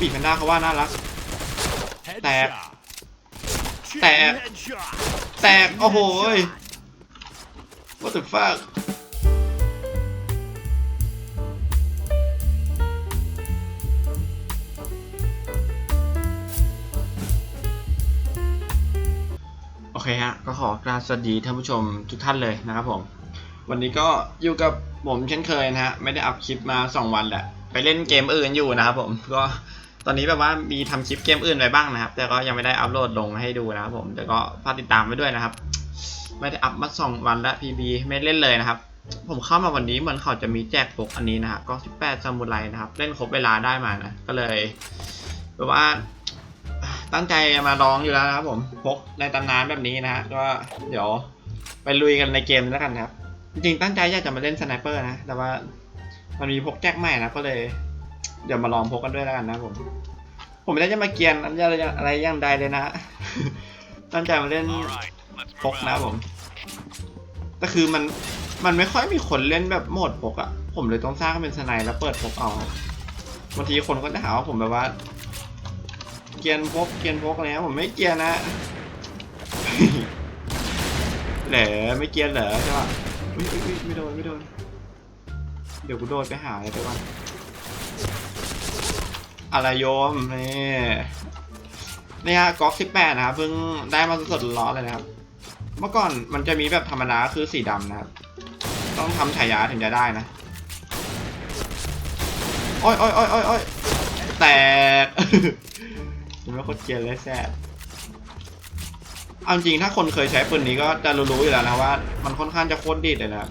ปีกแพนด้าเขาว่าน่ารัก แตก แตก แตก โอ้โหย what the fuck โอเคฮะ ก็ขอกราบสวัสดีท่านผู้ชมทุกท่านเลยนะครับผม วันนี้ก็อยู่กับผมเช่นเคยนะฮะ ไม่ได้อัพคลิปมา 2 วันแหละ ไปเล่นเกมอื่นอยู่นะครับผม ก็ ตอนนี้แบบว่ามีทำคลิปเกมอื่นไปบ้างนะครับ แต่ก็ยังไม่ได้อัพโหลดลงให้ดูนะครับผมแต่ก็ฝากติดตามไว้ด้วยนะครับ ไม่ได้อัพมา2วันแล้ว PB ไม่เล่นเลยนะครับ ผมเข้ามาวันนี้เหมือนเขาจะมีแจกปกอันนี้นะครับก็18ซามูไรนะครับ เล่นครบเวลาได้มานะ ก็เลยแบบว่าตั้งใจมาลองอยู่แล้วนะครับ ผมพกในตำนานแบบนี้นะฮะก็เดี๋ยวไปลุยกันในเกมแล้วกันครับ จริงตั้งใจอยากจะมาเล่นสไนเปอร์นะ แต่ว่ามันมีพกแจ็คใหม่นะก็เลย เดี๋ยวมาลองพกกันด้วยแล้วกันนะผม ผมไม่ได้จะมาเกียนอะไรอะไรอย่างใดเลยนะฮะตั้งใจมาเล่นพกนะผมแต่คือมันมันไม่ค่อยมีคนเล่นแบบโหมดพกอะผมเลยต้องสร้างเป็นสไนแล้วเปิดพกเอาบางทีคนก็จะหาว่าผมแบบว่า เกียนพกเกียนพกอะไรนะผมไม่เกียนนะเหรอไม่เกียนเหรอใช่ปะอุ๊ยอุ๊ยอุ๊ยไม่โดนไม่โดน เดี๋ยวกูโดนไปหาอะไรไปก่อน อะไรโยมนี่นี่ฮะก๊อกสิบแปดนะครับเพิ่งได้มาสดๆร้อนเลยนะครับ เมื่อก่อนมันจะมีแบบธรรมดาคือสีดำนะครับ ต้องทำฉายาถึงจะได้นะโอ้ยโอ้ยโอ้ยโอ้ยโอ้ยแตกผมไม่โคตรเกลียดเลยแซ่บเอาจริงถ้าคนเคยใช้ปืนนี้ก็จะรู้ๆอยู่แล้วนะว่า มันค่อนข้างจะโคตรดีดเลยนะ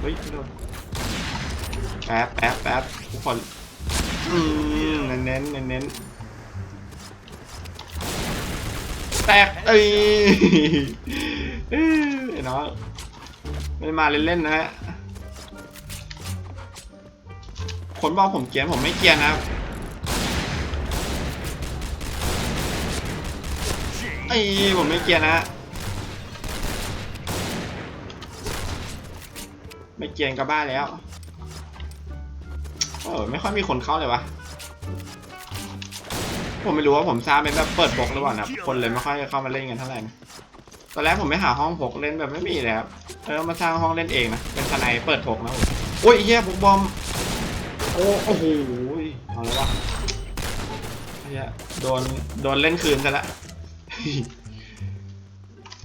เฮ้ยไม่โดนแป๊บแป๊บแป๊บทุกคนอืม เน้นเน้นเน้นเน้นแตกเอ้ยเอ้ยไอ้น้องไม่ได้มาเล่นๆนะฮะคนบอกผมเกรียนผมไม่เกรียนนะครับไอ้ผมไม่เกียร์นะไม่เกียร์ก็บ้าแล้วเออไม่ค่อยมีคนเข้าเลยวะ ผมไม่รู้ว่าผมสร้างเป็นแบบเปิดบกหรือเปล่านะคนเลยไม่ค่อยเข้ามาเล่นกันเท่าไหร่นะตอนแรกผมไม่หาห้องพกเล่นแบบไม่มีเลยครับเออมาสร้างห้องเล่นเองนะเป็นทนายเปิดพกนะผมโอ้ยเฮียพกบอมโอ้โอ้โหเอาแล้ววะเฮียโดนโดนเล่นคืนซะละ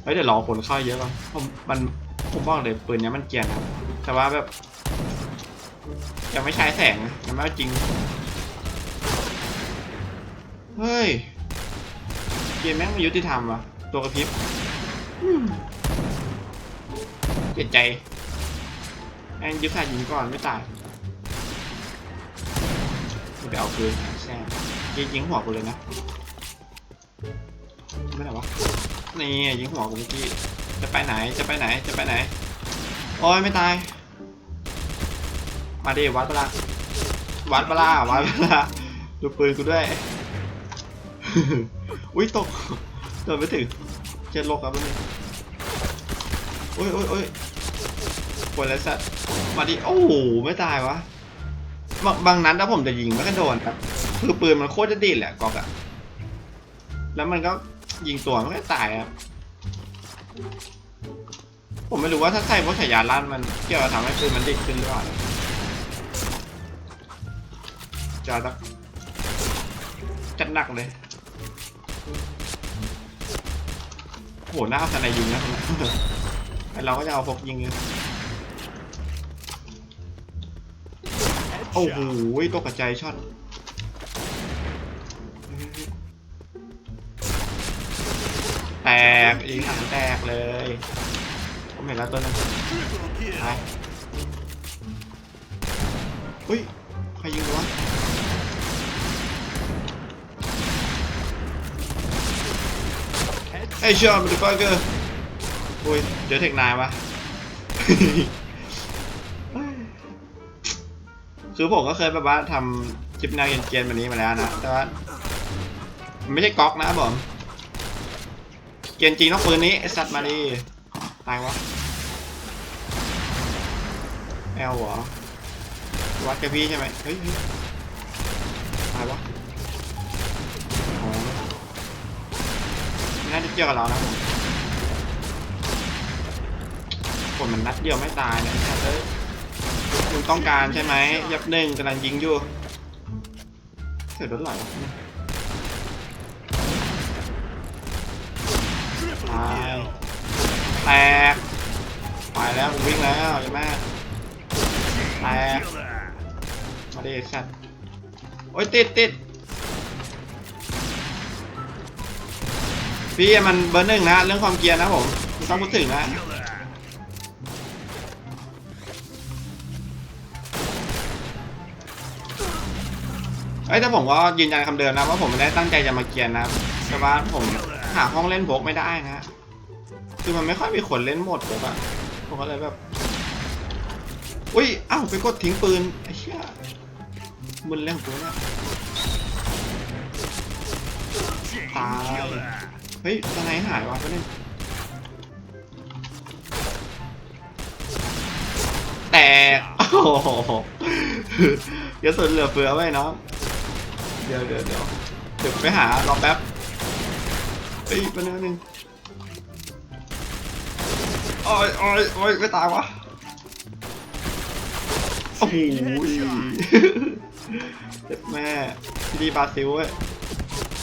เฮ้ยเดี๋ยวรอคนเข้าเยอะก่อนผมมันผมบอกเลยปืนนี้มันเกียนครับแต่ว่าแบบยังไม่ใช้แสงนะยังไม่จริง เฮ้ย เกมแม่งไม่ยุติธรรมว่ะ ตัวกระพริบเปลี่ยนใจแม่งยึดสายยิงก่อนไม่ตายเดี๋ยวเอาคืนแซ่ยิงยิงหัวกูเลยนะ ไม่ไหนวะ นี่ยิงหัวกูเมื่อกี้ จะไปไหน จะไปไหน จะไปไหน โอ้ยไม่ตาย มาดิวัดปะละวัดปะละวัดปะละดูปืนกูด้วย อุ้ยตกโดนไม่ถึงเจ็ดโลกครับนี่โอ้ยโอ้ยโอ้ยปวดแล้วสัตว์มาดิโอ้โหไม่ตายวะบางบางนัดถ้าผมจะยิงมันก็โดนครับคือปืนมันโคตรจะดีดแหละกอกอะแล้วมันก็ยิงตัวมันก็ตายครับผมไม่รู้ว่าถ้าใส่พวกฉายาลั่นมันเกี่ยวกับทำให้ปืนมันดิดขึ้นหรือเปล่าจะต้องจัดหนักเลย โหหน้าเอาสไนยิงนะไอเราก็จะเอาพกยิงเลยโอ้โหตกกระจายช็อตแตกยิงถังแตกเลย ผมเห็นแล้วตัวนึงไปอุ้ย ใครยิงวะ ไอ้เชื่อมันดูก้อยเกอร์อุ้ยเจอเทคนายวะคือผมก็เคยแบบว่าทำคลิปแนวเกรียนๆแบบนี้มาแล้วนะ แต่ว่าไม่ใช่ก๊อกนะผมเกียนจริงต้องปืนนี้ไอสัตว์มาดิตายวะแอลหรอวัดกับพี่ใช่ไหมเฮ้ยตายวะ จะเกี่ยวกับเรานะผมคนมันนัดเดียวไม่ตายนะเอ้ยคุณต้องการใช่ไหมยับหนึ่งกำลังยิงอยู่เสียรถไหลวะตายแตกไปแล้ววิ่งแล้วใช่ไหมแตกมาดิสัตว์โอ้ยติดติด พี่มันเบอร์หนึ่งนะ เรื่องความเกียร์นะผมต้องพูดถึงนะเอ้แต่ผมก็ยืนยันคำเดิมนะว่าผมไม่ได้ตั้งใจจะมาเกียนนะครับแต่ว่าผมหาห้องเล่นโบกไม่ได้นะคือมันไม่ค่อยมีคนเล่นหมดโบกอะผมก็เลยแบบอุ้ยอ้าวไปกดทิ้งปืนไอ้เชี่ยมึนเรื่องกูเนี่ยตาย เฮ้ยตอนไนหายวะเนี่ยแต่โอ้โหเดี๋ยวสุดเหลือเฟือไว้เนาะเดี๋ยวเดี๋ยวเดี๋ยวเดี๋ยวไปหารอแป๊บเฮ้ยแป๊บนึงแป๊บนึงโอ้ยโอ้ยโอ้ยไม่ตายวะโอ้โหเจ็บแม่ดีบาซิลเว้ย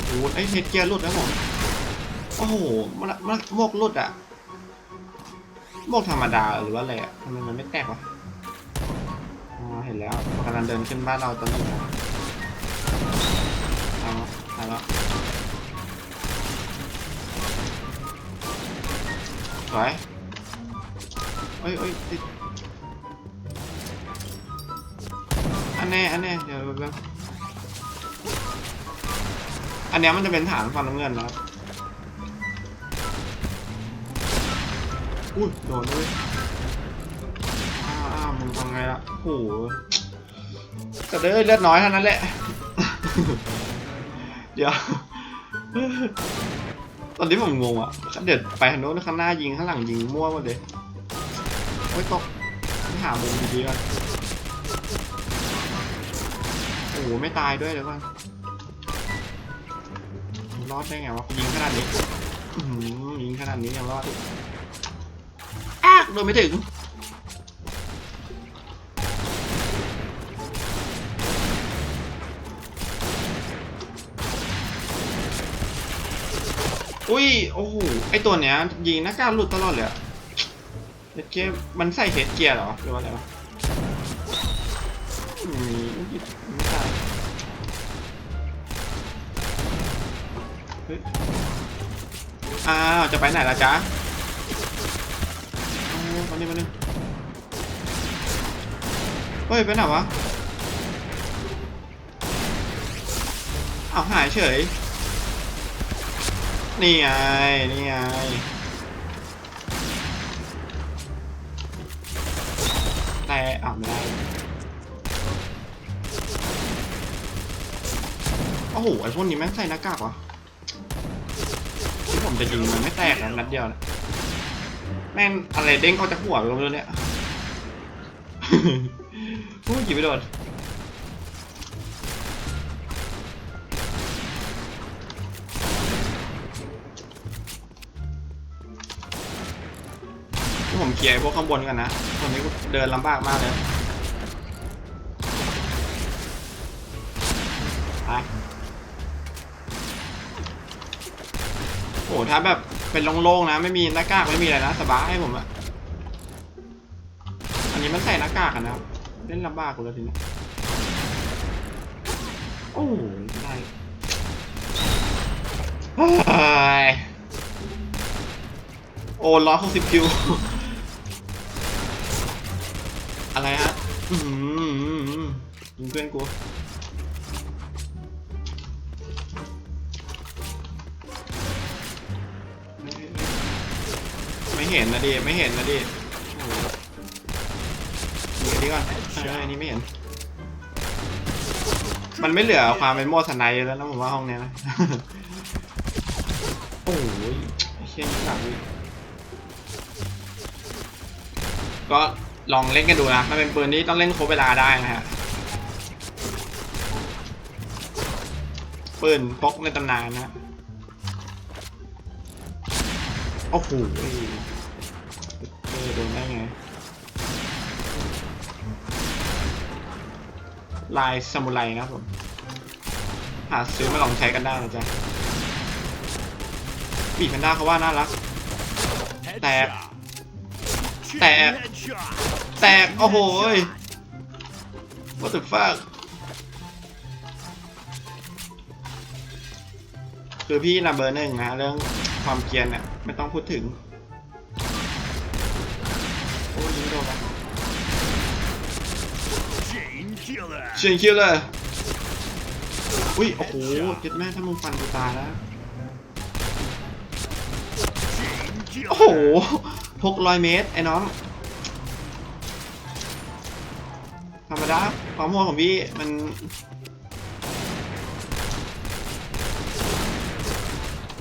โอ้โหไอ้เฮดเกียร์หลุดนะผม โอ้โห มันมันโมกลุดอะโมกธรรมดาหรือว่าอะไรอะทำไมมันไม่แตกวะอ๋อเห็นแล้วกำลังเดินขึ้นบ้านเราตอนนี้นะเอาตายแล้วสวยเอ้ยเอ้ยติดอันแน่อันแน่เดี๋ยวแป๊บอันเนี้ยมันจะเป็นฐานฟันน้ำเงินนะครับ อุ้ยโดนด้วยอ้าวอ้าวมึงทำไงล่ะโอ้โหแต่เด้อเลือดน้อยเท่านั้นแหละ เดี๋ยว ตอนนี้ผมงงอะเดี๋ยวไปทางโน้นข้างหน้ายิงข้างหลังยิงมั่วหมดเลยโอ้ยตกไม่หามุมดีๆก่อนโอ้โหไม่ตายด้วยเดี๋ยวก่อนรอดได้ไงวะยิงขนาดนี้อื้อหือยิงขนาดนี้ยังรอดอีกอ้าก โดนไม่ถึง อุ้ย โอ้โห ไอตัวเนี้ย ยิงหน้ากาหลุดตลอดเลยอะเฮดเกียร์มันใส่เฮดเกียร์เหรอ หรือว่าอะไรวะอืมไม่ใช่อ้าว จะไปไหนล่ะจ๊ะเอา มานี่มานี่เฮ้ยไปไหนวะเอาหายเฉย นี่ไง นี่ไง แต่อ้าวไม่ได้ โอ้โห ไอ้พวกนี้แม่งใส่หน้ากากวะที่ผมจะยิงมันไม่แตกนะนัดเดียวนะ แม่งอะไรเด้งเข้าจากหัวไปตรงนี้เนี่ยพูดกี่ไม่โดนผมเคลียร์พวกข้างบนกันนะตอนนี้เดินลำบากมากเลยไปโอ้โหถ้าแบบ เป็นโล่งๆนะ ไม่มีหน้ากากไม่มีอะไรนะสบายให้ผมอะอันนี้มันใส่หน้ากากนะครับ เล่นลำบากกูแล้วทีนี้โอ้โหได้ยโอ้ร้อยหกสิบคิว อะไรฮะอือหือยิงเพื่อนกู ไม่เห็นนะดิไม่เห็นนะดิดูอันนี้ก่อนเอออันนี้ไม่เห็น มันไม่เหลือความเป็นโมดสไนด์แล้วนะผมว่าห้องเนี้ยนะ โอ้ยเชี่ยนี่หนังก็ลองเล่นกันดูนะมันเป็นปืนที่ต้องเล่นครบเวลาได้นะฮะ ปืนพกในตำนานนะ โอ้โหเออโดนได้ไง ลายซามูไรนะผม หาซื้อมาลองใช้กันได้นะจ๊ะปีแพนด้าเขาว่าน่ารัก แตก แตก แตก โอ้โหย what the fuck คือพี่นะเบอร์หนึ่งนะเรื่อง ความเกรียนเนี่ยไม่ต้องพูดถึง โอ้ยิงโดนแล้วเชียงคิวเลยอุ้ย โอ้โหเจ็ดแม่ถ้ามึงฟันกูตายแล้ว โอ้โหหกร้อยเมตร ไอ้น้อง ธรรมดาความโหดของพี่มัน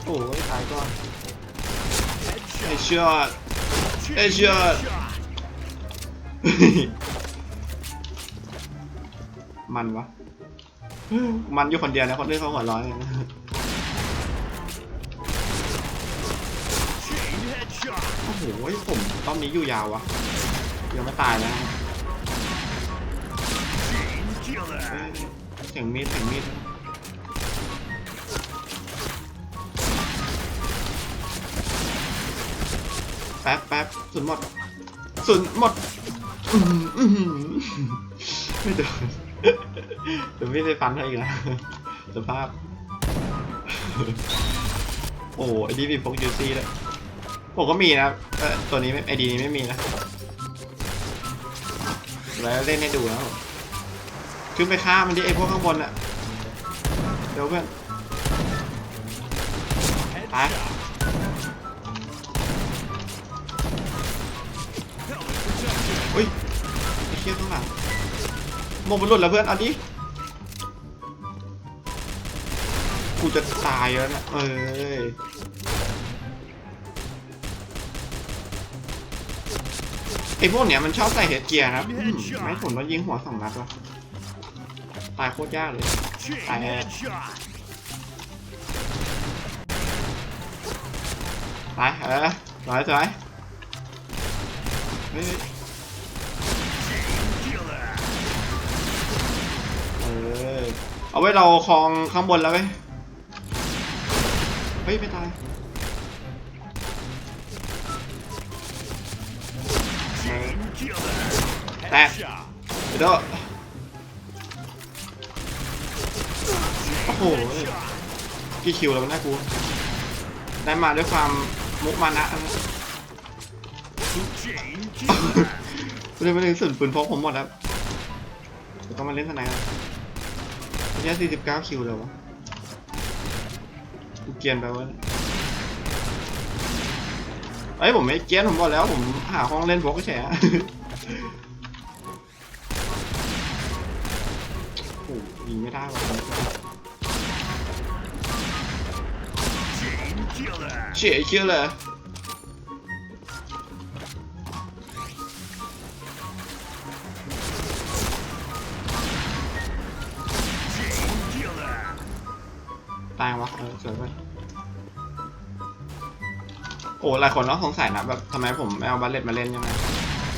อ้ยตายก่อนไอ้ Headshot. เชื่อ Chain Headshot. shot. มันวะ มันอยู่คนเดียวนะคนอื่นเขาหัวร้อนเลยนะโอ้โหผมต้อนนี้อยู่ยาววะยังไม่ตายนะเสียงมีดเสียงมีด แป๊บแป๊บสุนหมดสุนหมดไม่โดนเดี๋ยวไม่ได้ฟันให้อีกนะสภาพ โอ้ไอดีมีพกยูซี่แล้วยผมก็มีนะตัวนี้ไอดีนี้ไม่มีนะแล้วเล่นให้ดูแล้วขึ้นไปฆ่ามันดิไอพวกข้างบนอะเดี๋ยวเพื่อนเฮ้ protection. อุ้ยไอเชี่ยข้างหลังโมงมันหลุดแล้วเพื่อนเอาดิกูจะตายแล้วนะเอ้ยไอพวกเนี้ยมันชอบใส่เฮดเกียร์นะอืมไม่ผลว่ายิงหัวสองนัดวะตายโคตรยากเลย Chain I- headshot. ตายเออสวยสวยเฮ้ย เอาไว้เราคลองข้างบนแล้วเว้ยเฮ้ย ไม่ตาย Chain killer. Back. Headshot. เดี๋ยวเด้อโอ้โห Headshot. กี่คิวแล้ววะเนะกูได้มาด้วยความมุกมานะ Chain killer. เรื่องไม่ถึงสุดปืนพกผมหมดครับเดี๋ยวต้องมาเล่นทนายแล้ว แค่สี่สิบเก้าคิวเลยวะ กูเกียนไปวะเอ้ยผมไม่เกียนผมบอกแล้วผมหาห้องเล่นพกก็แฉะโอ้โหยิงไม่ได้วะ Chain killer. เฉียคิวเลย ตายวะเออสวยไปโอ้หลายคนเนาะสงสัยนะแบบทำไมผมไม่เอาบัลเลตมาเล่นยังไง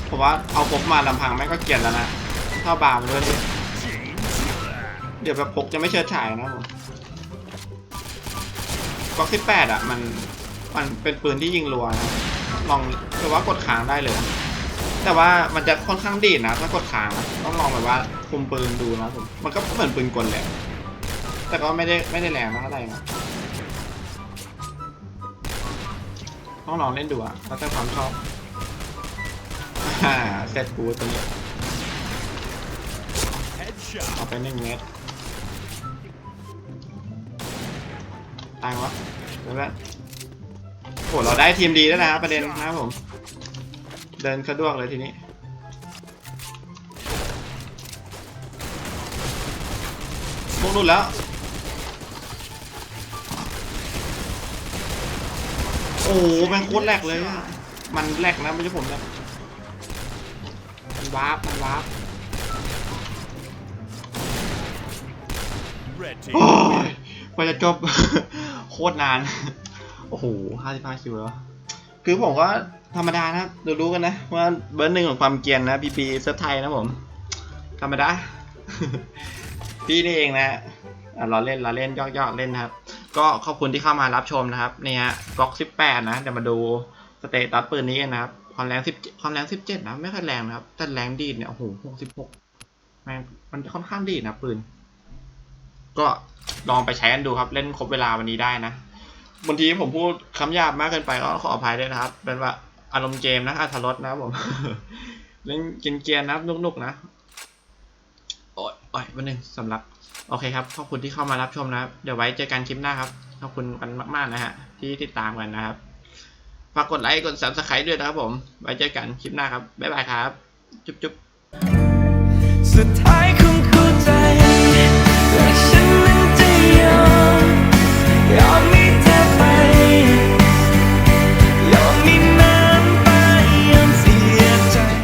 เพราะว่าเอาพกมาลำพังแม่ก็เกลียดแล้วนะถ้าบาร์มาด้วยเนี่ยเดี๋ยวแบบพกจะไม่เชิดฉายนะผมก๊อกที่แปดอะมันมันเป็นปืนที่ยิงรัวนะลองแต่ว่ากดค้างได้เลย แต่ว่ามันจะค่อนข้างดีนะถ้ากดค้างต้องลองแบบว่าคุมปืนดูนะผมมันก็เหมือนปืนกลเลย แต่ก็ไม่ได้ไม่ได้แรงนะอะไรนะต้องลองเล่นดูอะแล้วแต่ความชอบอ่าเซตกูตัวนี้เอาไปหนึ่งเมตรตายวะเดี๋ยวแป๊บโหเราได้ทีมดีแล้วนะครับประเด็นนะครับผม เดินสะดวกเลยทีนี้มุกนุ่นแล้ว อ้โหแมันโคตรแหลกเลยอะมันแหลกนะไม่ใช่ผมนะมันวาร์ปมันวาร์ป Red team. โอ้ยกว่าจะจบ โคตรนาน โอ้โหห้าสิบห้าคิวแล้ว คือผมก็ธรรมดานะครับรู้ๆกันนะ ว่าเบอร์หนึ่งของความเกรียนนะพีพีเซิร์ฟไทยนะผม ธรรมดา พี่นี่เองนะอะเราเล่นเราเล่นยอกๆเล่นนะครับ ก็ขอบคุณที่เข้ามารับชมนะครับเนี่ฮะก๊อกสิบแปดนะเดี๋ยวมาดูสเตตัสปืนนี้กันนะครับความแรงสิบความแรงสิบเจ็ดนะไม่ค่อยแรงนะครับ แต่แรงดีดเนี่ยโอ้โหหกสิบหกแม่งมันค่อนข้างดีนะปืน ก็ลองไปใช้กันดูครับ เล่นครบเวลาวันนี้ได้นะบางทีผมพูดคำหยาบมากเกินไปก็ขออภัยด้วยนะครับ เป็นว่าอารมณ์เกมนะอัธรสนะผม เล่นเกียนๆนะครับนุกๆนะ โอ้ยโอ้ยวันหนึ่งสำหรับ โอเคครับ ขอบคุณที่เข้ามารับชมนะครับ เดี๋ยวไว้เจอกันคลิปหน้าครับ ขอบคุณกันมาก ๆ นะฮะ ที่ติดตามกันนะครับ ฝากกดไลค์ กดซับสไครต์ด้วยนะครับผม ไว้เจอกันคลิปหน้าครับ บ๊ายบายครับ จุ๊บจุ๊บสุดท้ายคงเข้าใจและฉันนั้นจะยอมยอม